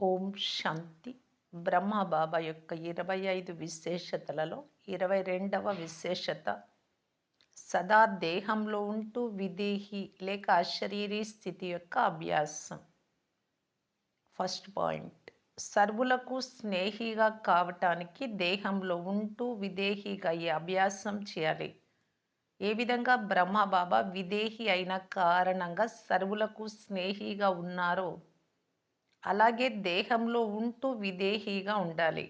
ఓం శాంతి. బ్రహ్మ బాబా యొక్క ఇరవై ఐదు విశేషతలలో ఇరవై రెండవ విశేషత. సదా దేహంలో ఉంటూ విదేహి లేక అశరీరీ స్థితి యొక్క అభ్యాసం. First point. సర్వులకు స్నేహిగా కావటానికి దేహంలో ఉంటూ విదేహిగా అయ్యే అభ్యాసం చేయాలి. ఏ విధంగా బ్రహ్మ బాబా విదేహి అయిన కారణంగా సర్వులకు స్నేహిగా ఉన్నారో అలాగే దేహంలో ఉంటూ విదేహీగా ఉండాలి.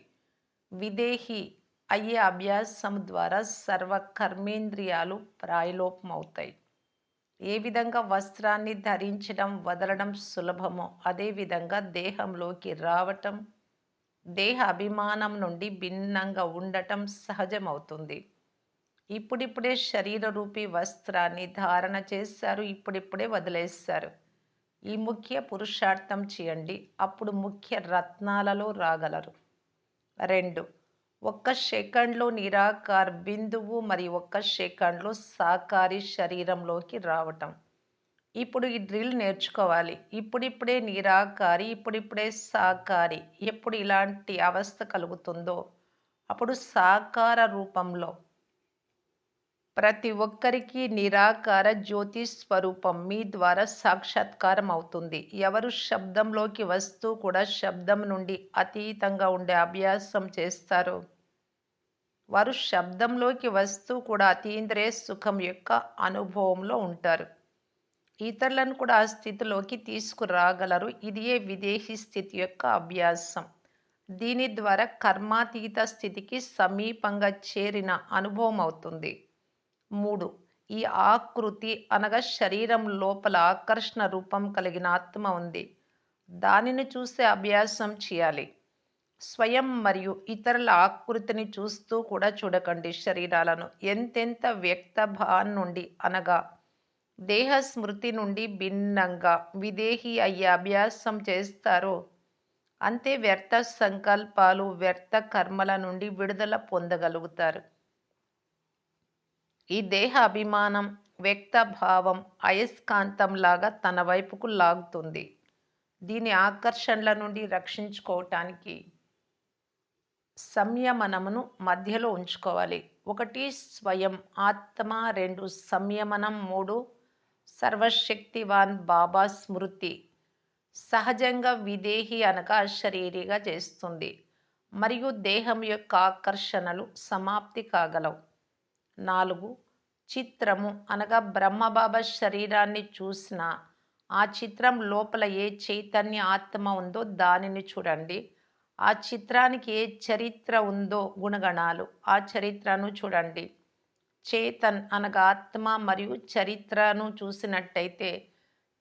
విదేహి అయ్యే అభ్యాసం ద్వారా సర్వ కర్మేంద్రియాలు ప్రాయలోపమవుతాయి. ఏ విధంగా వస్త్రాన్ని ధరించడం వదలడం సులభమో అదేవిధంగా దేహంలోకి రావటం దేహ అభిమానం నుండి భిన్నంగా ఉండటం సహజమవుతుంది. ఇప్పుడిప్పుడే శరీర రూపీ వస్త్రాన్ని ధారణ చేశారు ఇప్పుడిప్పుడే వదిలేస్తారు ఈ ముఖ్య పురుషార్థం చేయండి. అప్పుడు ముఖ్య రత్నాలలో రాగలరు. రెండు ఒక్క సెకండ్లో నిరాకార్ బిందువు మరియు ఒక్క సెకండ్లో సాకారి శరీరంలోకి రావటం. ఇప్పుడు ఈ డ్రిల్ నేర్చుకోవాలి. ఇప్పుడిప్పుడే నిరాకారి ఇప్పుడిప్పుడే సాకారి ఎప్పుడు ఇలాంటి అవస్థ కలుగుతుందో. అప్పుడు సాకార రూపంలో ప్రతి ఒక్కరికి నిరాకార జ్యోతి స్వరూపం మీ ద్వారా సాక్షాత్కారం అవుతుంది. ఎవరు శబ్దంలోకి వస్తూ కూడా శబ్దం నుండి అతీతంగా ఉండే అభ్యాసం చేస్తారో. వారు శబ్దంలోకి వస్తూ కూడా అతీంద్రియ సుఖం యొక్క అనుభవంలో ఉంటారు. ఇతరులను కూడా ఆ స్థితిలోకి తీసుకురాగలరు. ఇదియే విదేహీ స్థితి యొక్క అభ్యాసం. దీని ద్వారా కర్మాతీత స్థితికి సమీపంగా చేరిన అనుభవం అవుతుంది. మూడు. ఈ ఆకృతి అనగా శరీరం లోపల ఆకర్షణ రూపం కలిగిన ఆత్మ ఉంది. దానిని చూసే అభ్యాసం చేయాలి. స్వయం మరియు ఇతరుల ఆకృతిని చూస్తూ కూడా చూడకండి శరీరాలను. ఎంతెంత వ్యక్త భాన్ నుండి అనగా దేహ స్మృతి నుండి భిన్నంగా విదేహి అయ్యే అభ్యాసం చేస్తారో అంతే వ్యర్థ సంకల్పాలు వ్యర్థ కర్మల నుండి విడుదల పొందగలుగుతారు. ఈ దేహ అభిమానం వ్యక్త భావం అయస్కాంతంలాగా తన వైపుకు లాగుతుంది. దీని ఆకర్షణల నుండి రక్షించుకోవటానికి సంయమనమును మధ్యలో ఉంచుకోవాలి. ఒకటి స్వయం ఆత్మ రెండు సంయమనం మూడు సర్వశక్తివాన్ బాబా స్మృతి. సహజంగా విదేహి అనగా శరీరిగా చేస్తుంది. మరియు దేహం యొక్క ఆకర్షణలు సమాప్తి కాగలవు. నాలుగు. చిత్రము. అనగా బ్రహ్మబాబా శరీరాన్ని చూసిన ఆ చిత్రం లోపల ఏ చైతన్య ఆత్మ ఉందో దానిని చూడండి. ఆ చిత్రానికి ఏ చరిత్ర ఉందో గుణగణాలు ఆ చరిత్రను చూడండి. చేతన్ అనగా ఆత్మ మరియు చరిత్రను చూసినట్టయితే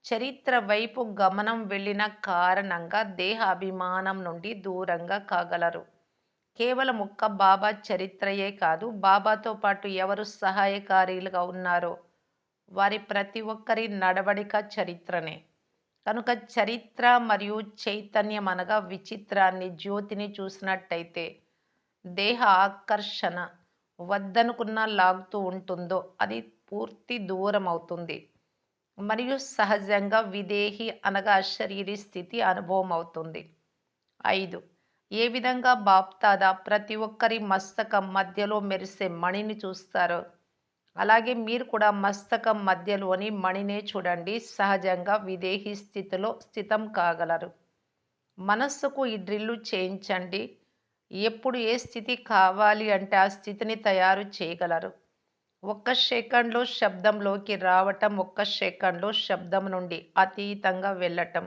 చరిత్ర వైపు గమనం వెళ్ళిన కారణంగా దేహ అభిమానం నుండి దూరంగా కాగలరు. కేవలం ఒక్క బాబా చరిత్రయే కాదు బాబాతో పాటు ఎవరు సహాయకారీలుగా ఉన్నారో వారి ప్రతి ఒక్కరి నడవడిక చరిత్రనే. కనుక చరిత్ర మరియు చైతన్యం అనగా విచిత్రాన్ని జ్యోతిని చూసినట్టయితే దేహ ఆకర్షణ వద్దనుకున్న లాగుతూ ఉంటుందో అది పూర్తి దూరం అవుతుంది. మరియు సహజంగా విదేహి అనగా శరీర స్థితి అనుభవం అవుతుంది ఐదు ఏ విధంగా బాప్తాదా? ప్రతి ఒక్కరి మస్తకం మధ్యలో మెరిసే మణిని చూస్తారో. అలాగే మీరు కూడా మస్తకం మధ్యలోని మణినే చూడండి. సహజంగా విదేహి స్థితిలో స్థితం కాగలరు. మనస్సుకు ఈ డ్రిల్లు చేయించండి. ఎప్పుడు ఏ స్థితి కావాలి అంటే ఆ స్థితిని తయారు చేయగలరు. ఒక్క సెకండ్లో శబ్దంలోకి రావటం ఒక్క సెకండ్లో శబ్దం నుండి అతీతంగా వెళ్ళటం.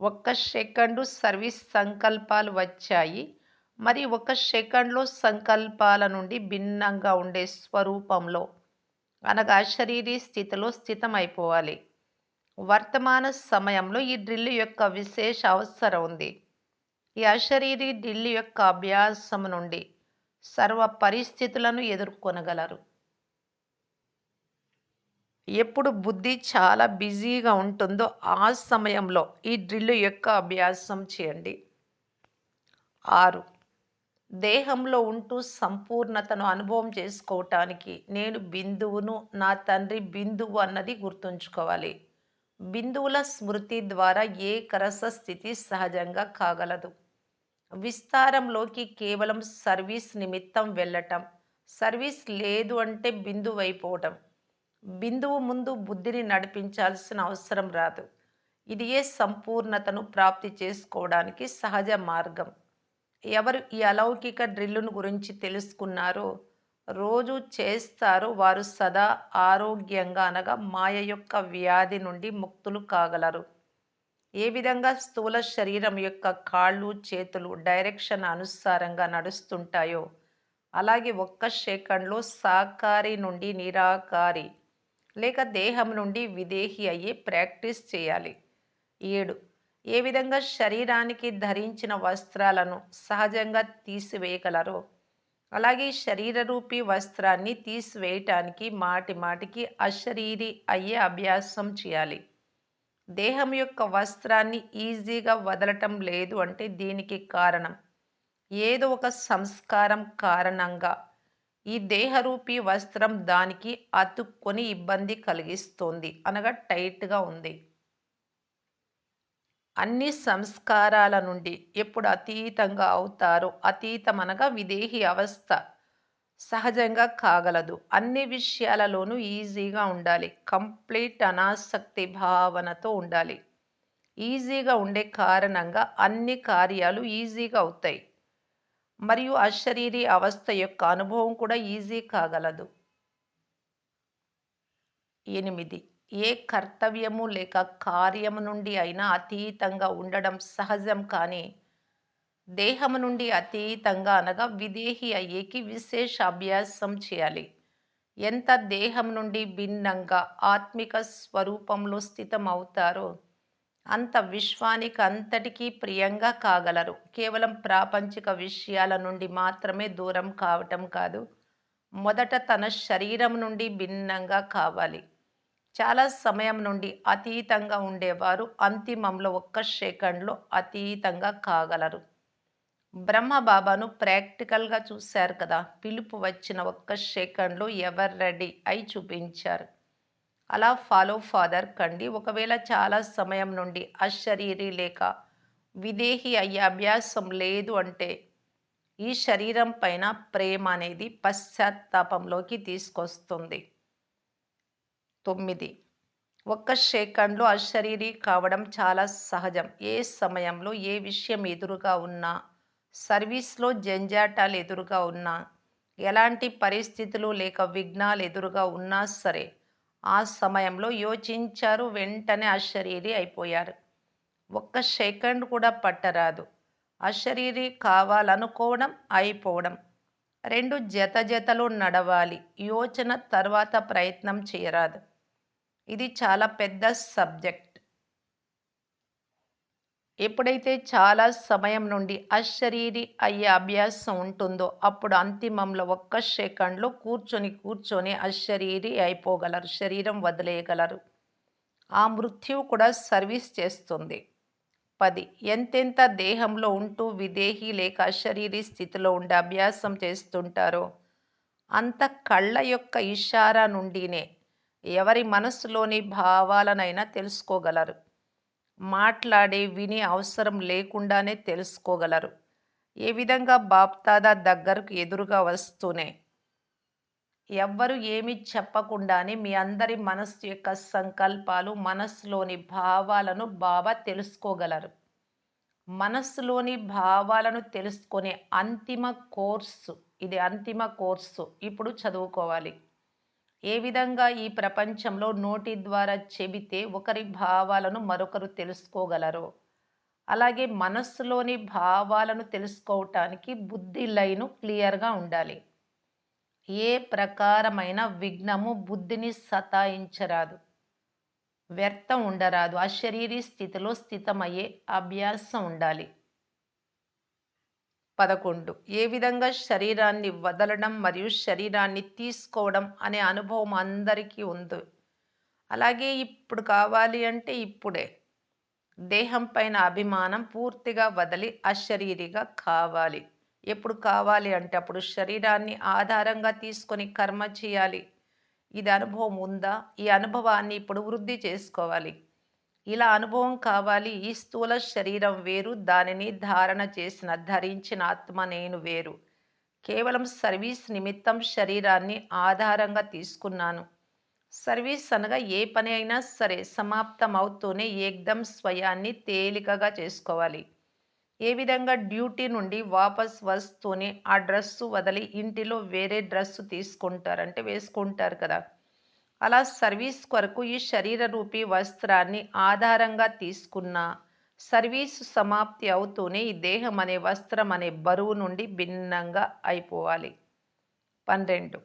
ఒక్క సెకండు సర్వీస్ సంకల్పాలు వచ్చాయి. మరి ఒక సెకండ్లో సంకల్పాల నుండి భిన్నంగా ఉండే స్వరూపంలో అనగా శరీరీ స్థితిలో స్థితమైపోవాలి. వర్తమాన సమయంలో ఈ డ్రిల్ యొక్క విశేష అవసరం ఉంది. ఈ అశరీరీ డ్రిల్ యొక్క అభ్యాసం నుండి సర్వ పరిస్థితులను ఎదుర్కొనగలరు. ఎప్పుడు బుద్ధి చాలా బిజీగా ఉంటుందో ఆ సమయంలో ఈ డ్రిల్ యొక్క అభ్యాసం చేయండి. ఆరు. దేహంలో ఉంటూ సంపూర్ణతను అనుభవం చేసుకోవటానికి నేను బిందువును నా తండ్రి బిందువు అన్నది గుర్తుంచుకోవాలి. బిందువుల స్మృతి ద్వారా ఏ కరస స్థితి సహజంగా కాగలదు. విస్తారంలోకి కేవలం సర్వీస్ నిమిత్తం వెళ్ళటం సర్వీస్ లేదు అంటే బిందువైపోవటం బిందువు ముందు బుద్ధిని నడిపించాల్సిన అవసరం రాదు. ఇది ఏ సంపూర్ణతను ప్రాప్తి చేసుకోవడానికి సహజ మార్గం. ఎవరు ఈ అలౌకిక డ్రిల్లును గురించి తెలుసుకున్నారో రోజు చేస్తారు వారు సదా ఆరోగ్యంగా అనగా మాయ యొక్క వ్యాధి నుండి ముక్తులు కాగలరు. ఏ విధంగా స్థూల శరీరం యొక్క కాళ్ళు చేతులు డైరెక్షన్ అనుసారంగా నడుస్తుంటాయో అలాగే ఒక్క సెకండ్లో సాకారి నుండి నిరాకారి లేక దేహం నుండి విదేహి అయ్యి ప్రాక్టీస్ చేయాలి. ఏడు. ఏ విధంగా శరీరానికి ధరించిన వస్త్రాలను సహజంగా తీసివేయగలరో అలాగే శరీరరూపీ వస్త్రాన్ని తీసివేయటానికి మాటి మాటికి అశరీరి అయ్యే అభ్యాసం చేయాలి. దేహం యొక్క వస్త్రాన్ని ఈజీగా వదలటం లేదు అంటే దీనికి కారణం ఏదో ఒక సంస్కారం కారణంగా ఈ దేహరూపీ వస్త్రం దానికి అతుక్కొని ఇబ్బంది కలిగిస్తోంది. అనగా టైట్గా ఉంది. అన్ని సంస్కారాల నుండి ఎప్పుడు అతీతంగా అవుతారో అనగా విదేహి అవస్థ సహజంగా కాగలదు. అన్ని విషయాలలోనూ ఈజీగా ఉండాలి. కంప్లీట్ అనాసక్తి భావనతో ఉండాలి. ఈజీగా ఉండే కారణంగా అన్ని కార్యాలు ఈజీగా అవుతాయి. మరియు అశరీరీ అవస్థ యొక్క అనుభవం కూడా ఈజీ కాగలదు. ఎనిమిది. ఏ కర్తవ్యము లేక కార్యము నుండి అయినా అతీతంగా ఉండడం సహజం కానీ దేహము నుండి అతీతంగా అనగా విదేహి అయ్యేకి విశేష అభ్యాసం చేయాలి. ఎంత దేహం నుండి భిన్నంగా ఆత్మిక స్వరూపంలో స్థితం అవుతారో అంత విశ్వానికి అంతటికీ ప్రియంగా కాగలరు. కేవలం ప్రాపంచిక విషయాల నుండి మాత్రమే దూరం కావటం కాదు మొదట తన శరీరం నుండి భిన్నంగా కావాలి. చాలా సమయం నుండి అతీతంగా ఉండేవారు అంతిమంలో ఒక్క సెకండ్లో అతీతంగా కాగలరు. బ్రహ్మ బాబాను ప్రాక్టికల్గా చూశారు కదా పిలుపు వచ్చిన ఒక్క సెకండ్లో ఎవరు రెడీ అయి చూపించారు? అలా ఫాలో ఫాదర్ కండి. ఒకవేళ చాలా సమయం నుండి అశరీరి లేక విదేహి అయ్యే అభ్యాసం లేదు అంటే ఈ శరీరం పైన ప్రేమ అనేది పశ్చాత్తాపంలోకి తీసుకొస్తుంది. తొమ్మిది. ఒక్క సెకండ్లో అశరీరి కావడం చాలా సహజం. ఏ సమయంలో ఏ విషయం ఎదురుగా ఉన్నా సర్వీస్లో జంజాటాలు ఎదురుగా ఉన్నా ఎలాంటి పరిస్థితులు లేక విఘ్నాలు ఎదురుగా ఉన్నా సరే ఆ సమయంలో యోచించారు వెంటనే అశరీరి అయిపోయారు. ఒక్క సెకండ్ కూడా పట్టరాదు. అశరీరి కావాలనుకోవడం అయిపోవడం. రెండు జత జతలు నడవాలి. యోచన తర్వాత ప్రయత్నం చేయరాదు. ఇది చాలా పెద్ద సబ్జెక్ట్. ఎప్పుడైతే చాలా సమయం నుండి అశరీరి అయ్యే అభ్యాసం ఉంటుందో అప్పుడు అంతిమంలో ఒక్క సెకండ్లో కూర్చొని కూర్చొని అశరీరి అయిపోగలరు శరీరం వదిలేయగలరు. ఆ మృత్యువు కూడా సర్వీస్ చేస్తుంది. పది ఎంతెంత దేహంలో ఉంటూ విదేహి లేక అశరీరి స్థితిలో ఉండే అభ్యాసం చేస్తుంటారో అంత కళ్ళ యొక్క ఇషారా నుండినే ఎవరి మనసులోని భావాలనైనా తెలుసుకోగలరు. మాట్లాడే విని అవసరం లేకుండానే తెలుసుకోగలరు. ఏ విధంగా బాప్తాదా దగ్గరకు ఎదురుగా వస్తూనే. ఎవ్వరు ఏమి చెప్పకుండానే మీ అందరి మనస్సు యొక్క సంకల్పాలు మనస్సులోని భావాలను బాబా తెలుసుకోగలరు. మనస్సులోని భావాలను తెలుసుకునే అంతిమ కోర్సు ఇది అంతిమ కోర్సు. ఇప్పుడు చదువుకోవాలి. ఏ విధంగా ఈ ప్రపంచంలో నోటి ద్వారా చెబితే ఒకరి భావాలను మరొకరు తెలుసుకోగలరో అలాగే మనస్సులోని భావాలను తెలుసుకోవటానికి బుద్ధి లైను క్లియర్గా ఉండాలి. ఏ ప్రకారమైన విఘ్నము బుద్ధిని సతాయించరాదు వ్యర్థం ఉండరాదు. అశరీరీ స్థితిలో స్థితమయ్యే అభ్యాసం ఉండాలి. పదకొండు. ఏ విధంగా శరీరాన్ని వదలడం మరియు శరీరాన్ని తీసుకోవడం అనే అనుభవం అందరికీ ఉంది. అలాగే ఇప్పుడు కావాలి అంటే ఇప్పుడే. దేహం పైన అభిమానం పూర్తిగా వదిలి అశరీరిగా కావాలి. ఎప్పుడు కావాలి అంటే అప్పుడు శరీరాన్ని ఆధారంగా తీసుకొని కర్మ చేయాలి. ఇది అనుభవం ఉందా? ఈ అనుభవాన్ని ఇప్పుడు వృద్ధి చేసుకోవాలి. ఇలా అనుభవం కావాలి. ఈ స్థూల శరీరం వేరు. దానిని ధారణ చేసిన ధరించిన ఆత్మ నేను వేరు. కేవలం సర్వీస్ నిమిత్తం శరీరాన్ని ఆధారంగా తీసుకున్నాను. సర్వీస్ అనగా ఏ పని అయినా సరే సమాప్తం అవుతూనే ఏకదం స్వయాన్ని తేలికగా చేసుకోవాలి. ఏ విధంగా డ్యూటీ నుండి వాపస్ వస్తూనే ఆ డ్రెస్సు వదిలి ఇంటిలో వేరే డ్రెస్సు తీసుకుంటారు. అంటే వేసుకుంటారు కదా. అలా సర్వీస్ కొరకు ఈ శరీర రూపీ వస్త్రాన్ని ఆధారంగా తీసుకున్న సర్వీసు సమాప్తి అవుతూనే ఈ దేహం అనే వస్త్రం అనే బరువు నుండి భిన్నంగా అయిపోవాలి. పన్నెండు.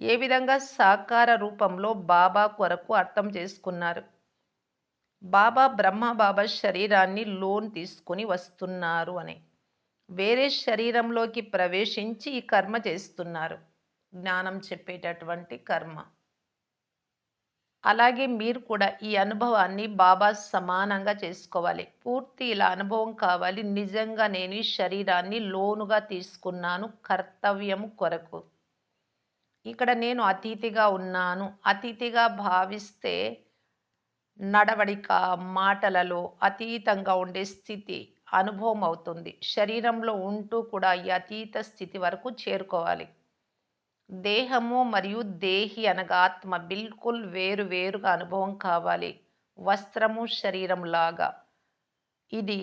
ఏ విధంగా సాకార రూపంలో బాబా కొరకు అర్థం చేసుకున్నారు? బాబా బ్రహ్మ బాబా శరీరాన్ని లోన్ తీసుకుని వస్తున్నారు అని. వేరే శరీరంలోకి ప్రవేశించి ఈ కర్మ చేస్తున్నారు. జ్ఞానం చెప్పేటటువంటి కర్మ. అలాగే మీరు కూడా ఈ అనుభవాన్ని బాబా సమానంగా చేసుకోవాలి. పూర్తి ఇలా అనుభవం కావాలి. నిజంగా నేను ఈ శరీరాన్ని లోనుగా తీసుకున్నాను. కర్తవ్యం కొరకు. ఇక్కడ నేను అతిథిగా ఉన్నాను. అతిథిగా భావిస్తే నడవడిక మాటలలో అతీతంగా ఉండే స్థితి అనుభవం అవుతుంది. శరీరంలో ఉంటూ కూడా ఈ అతీత స్థితి వరకు చేరుకోవాలి. దేహము మరియు దేహి అనగా ఆత్మ బిల్కుల్ వేరు వేరుగా అనుభవం కావాలి. వస్త్రము శరీరం లాగా ఇది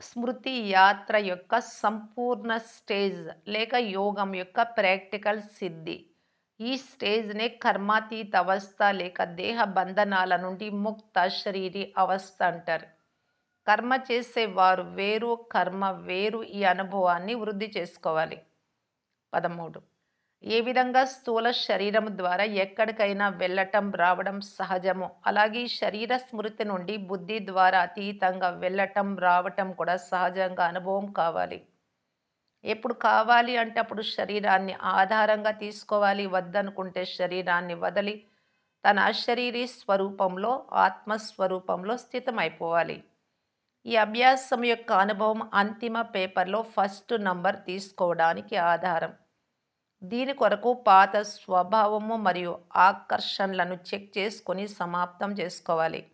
స్మృతి యాత్ర యొక్క సంపూర్ణ స్టేజ్ లేక యోగం యొక్క ప్రాక్టికల్ సిద్ధి. ఈ స్టేజ్నే కర్మాతీత అవస్థ లేక దేహ బంధనాల నుండి ముక్త శరీరి అవస్థ అంటారు. కర్మ చేసేవారు వేరు కర్మ వేరు ఈ అనుభవాన్ని వృద్ధి చేసుకోవాలి. పదమూడు ఏ విధంగా స్థూల శరీరం ద్వారా ఎక్కడికైనా వెళ్ళటం రావడం సహజము? అలాగే శరీర స్మృతి నుండి బుద్ధి ద్వారా అతీతంగా వెళ్ళటం రావటం కూడా సహజంగా అనుభవం కావాలి. ఎప్పుడు కావాలి అంటే అప్పుడు శరీరాన్ని ఆధారంగా తీసుకోవాలి. వద్దనుకుంటే శరీరాన్ని వదిలి తన అశరీరీ స్వరూపంలో ఆత్మస్వరూపంలో స్థితమైపోవాలి. ఈ అభ్యాసం యొక్క అనుభవం అంతిమ పేపర్లో ఫస్ట్ నంబర్ తీసుకోవడానికి ఆధారం. దీని కొరకు పాత స్వభావము మరియు ఆకర్షణలను చెక్ చేసుకొని సమాప్తం చేసుకోవాలి.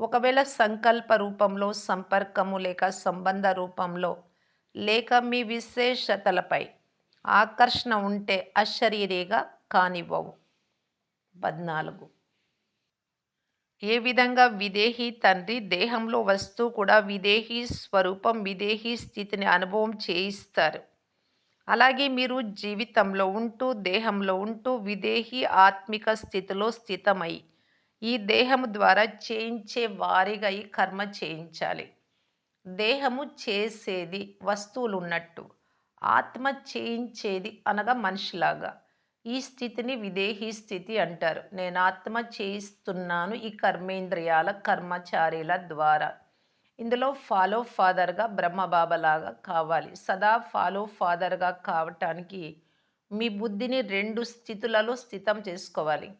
ఒకవేళ సంకల్ప రూపంలో సంపర్కము లేక సంబంధ రూపంలో లేక మీ విశేషతలపై ఆకర్షణ ఉంటే అశరీరిగా కానివ్వవు. పద్నాలుగు. ఏ విధంగా విదేహీ తండ్రి దేహంలో వస్తూ కూడా విదేహీ స్వరూపం విదేహీ స్థితిని అనుభవం చేయిస్తారు? అలాగే మీరు జీవితంలో ఉంటూ దేహంలో ఉంటూ విదేహీ ఆత్మిక స్థితిలో స్థితమై ఈ దేహము ద్వారా చేయించే వారిగా ఈ కర్మ చేయించాలి. దేహము చేసేది వస్తువులు ఉన్నట్టు ఆత్మ చేయించేది అనగా మనిషిలాగా. ఈ స్థితిని విదేహీ స్థితి అంటారు. నేను ఆత్మ చేయిస్తున్నాను ఈ కర్మేంద్రియాల కర్మచారిల ద్వారా. ఇందులో ఫాలో ఫాదర్గా బ్రహ్మబాబాలాగా కావాలి. సదా ఫాలో ఫాదర్గా కావటానికి మీ బుద్ధిని రెండు స్థితులలో స్థితం చేసుకోవాలి.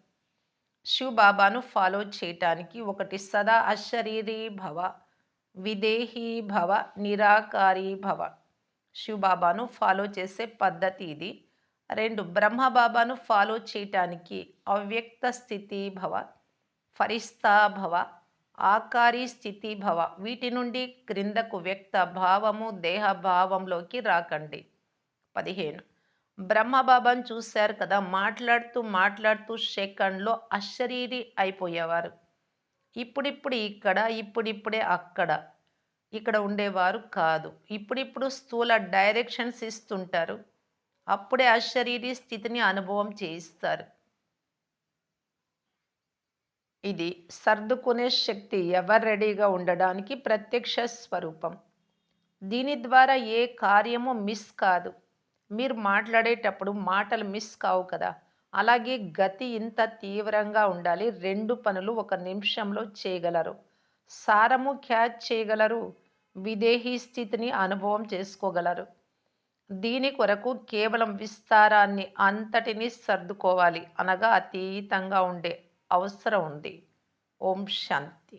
శివ బాబాను ఫాలో చేయటానికి ఒకటి సదా అశరీరీ భవ విదేహీ భవ నిరాకారీ భవ. శివ బాబాను ఫాలో చేసే పద్ధతి ఇది. రెండు బ్రహ్మబాబాను ఫాలో చేయటానికి అవ్యక్త స్థితి భవ ఫరిస్తా భవ ఆకారి స్థితి భవ. వీటి నుండి క్రిందకు వ్యక్త భావము దేహ భావంలోకి రాకండి. పదిహేను. బ్రహ్మబాబాను చూశారు కదా మాట్లాడుతూ మాట్లాడుతూ సెకండ్లో అశరీరి అయిపోయేవారు. ఇప్పుడిప్పుడు ఇక్కడ ఇప్పుడిప్పుడే అక్కడ. ఇక్కడ ఉండేవారు కాదు. ఇప్పుడిప్పుడు స్థూల డైరెక్షన్స్ ఇస్తుంటారు. అప్పుడే అశరీరి స్థితిని అనుభవం చేయిస్తారు. ఇది సర్దుకునే శక్తి ఎవరు రెడీగా ఉండడానికి ప్రత్యక్ష స్వరూపం. దీని ద్వారా ఏ కార్యము మిస్ కాదు. మీరు మాట్లాడేటప్పుడు మాటలు మిస్ కావు కదా. అలాగే గతి ఇంత తీవ్రంగా ఉండాలి. రెండు పనులు ఒక నిమిషంలో చేయగలరు. సారము క్యాచ్ చేయగలరు. విదేహీ స్థితిని అనుభవం చేసుకోగలరు. దీని కొరకు కేవలం విస్తారాన్ని అంతటిని సర్దుకోవాలి అనగా అతీతంగా ఉండే అవసరం ఉంది. ఓం శాంతి.